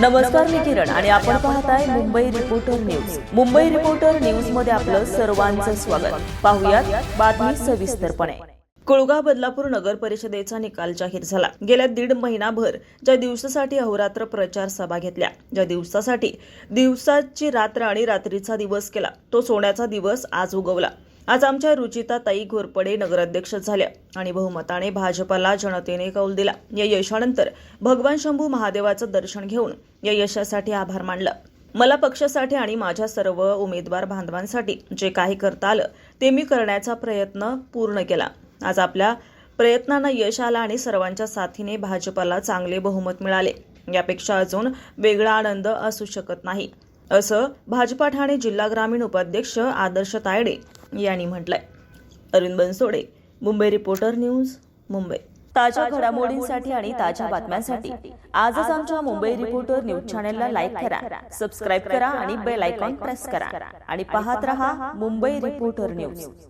नमस्कार मी किरण आणि आपण पाहताय Mumbai reporter news Mumbai reporter न्यूजमध्ये आपलं सर्वांचं स्वागत. पाहुयात बातमी सविस्तरपणे. कुळगाव बदलापूर नगर परिषदेचा निकाल जाहीर झाला. गेल्या दीड महिनाभर ज्या दिवसासाठी अहोरात्र प्रचार सभा घेतल्या ज्या दिवसासाठी दिवसाची रात्र आणि रात्रीचा दिवस केला तो सोन्याचा दिवस आज उगवला. आज आमच्या रुचिता ताई घोरपडे नगराध्यक्ष झाल्या आणि बहुमताने भाजपाला जनतेने कौल दिला. या यशानंतर भगवान शंभू महादेवाचं दर्शन घेऊन या यशासाठी आभार मानलं. मला पक्षासाठी आणि माझ्या सर्व उमेदवार बांधवांसाठी जे काही करता आलं ते मी करण्याचा प्रयत्न पूर्ण केला. आज आपल्या प्रयत्नांना यश आलं आणि सर्वांच्या साथीने भाजपाला चांगले बहुमत मिळाले. यापेक्षा अजून वेगळा आनंद असू शकत नाही. असं भाजपा ठाणे जिल्हा ग्रामीण उपाध्यक्ष आदर्श तायडे यांनी म्हटलंय. Arun Bansode Mumbai reporter news Mumbai. ताज्या घडामोडींसाठी आणि ताज्या बातम्यांसाठी आजच आमच्या मुंबई रिपोर्टर न्यूज चॅनेलला लाईक करा सबस्क्राईब करा आणि बेल आयकॉन प्रेस करा. आणि पाहत रहा मुंबई रिपोर्टर न्यूज.